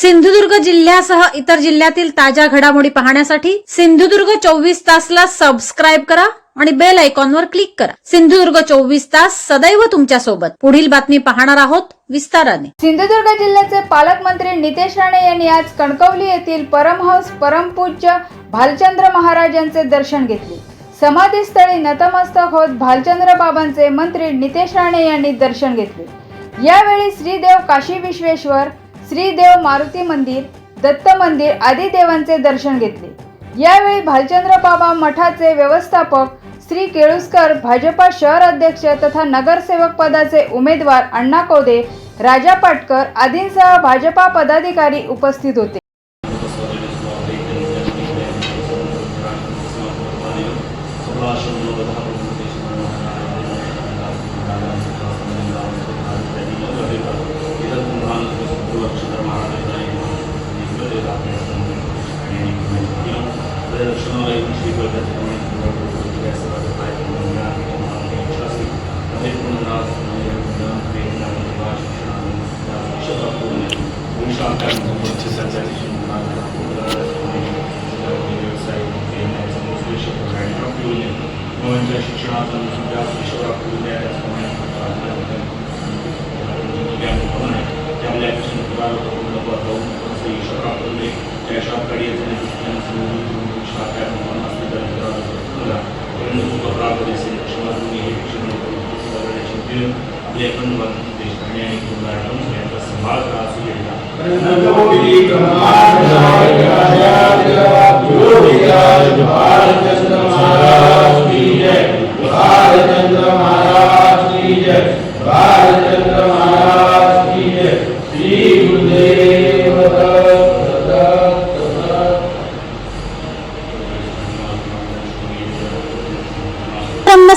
सिंधुदुर्ग जिल्ह्यासह इतर जिल्ह्यातील ताज्या घडामोडी पाहण्यासाठी सिंधुदुर्ग चोवीस तासला सबस्क्राईब करा आणि बेल आयकॉनवर क्लिक करा. सिंधुदुर्ग चोवीस तास सदैव तुमच्यासोबत. पुढील बातमी पाहणार आहोत विस्ताराने. सिंधुदुर्ग जिल्ह्याचे पालकमंत्री नितेश राणे यांनी आज कणकवली येथील परमहंस परमपूज्य भालचंद्र महाराज यांचे दर्शन घेतले. समाधीस्थळी नतमस्तक होत भालचंद्र बाबांचे मंत्री नितेश राणे यांनी दर्शन घेतले. यावेळी श्रीदेव काशी विश्वेश्वर श्रीदेव मारुती मंदिर दत्त मंदिर आदी देवांचे दर्शन घेतले. यावेळी भालचंद्र बाबा मठाचे व्यवस्थापक श्री केळुसकर भाजपा शहर अध्यक्ष तथा नगरसेवक पदाचे उमेदवार अण्णा कोदे राजा पाटकर आदींसह भाजपा पदाधिकारी उपस्थित होते. personally people that come in to work with the US about the fight in the Iran, in the trust me. I think one of the last one year we done creating our Divash Shan, Shut up to me. We shall come to work to sensation, not to the video side, and that's a most bishop of Iran. How do you know? Going to Shishran, some of the Shut up to me, that's one of the last one. যেমন একজন পুরানো কথা সেই সরকার করলে সরকারি আছে बालचंद्र महाराज की जय भारत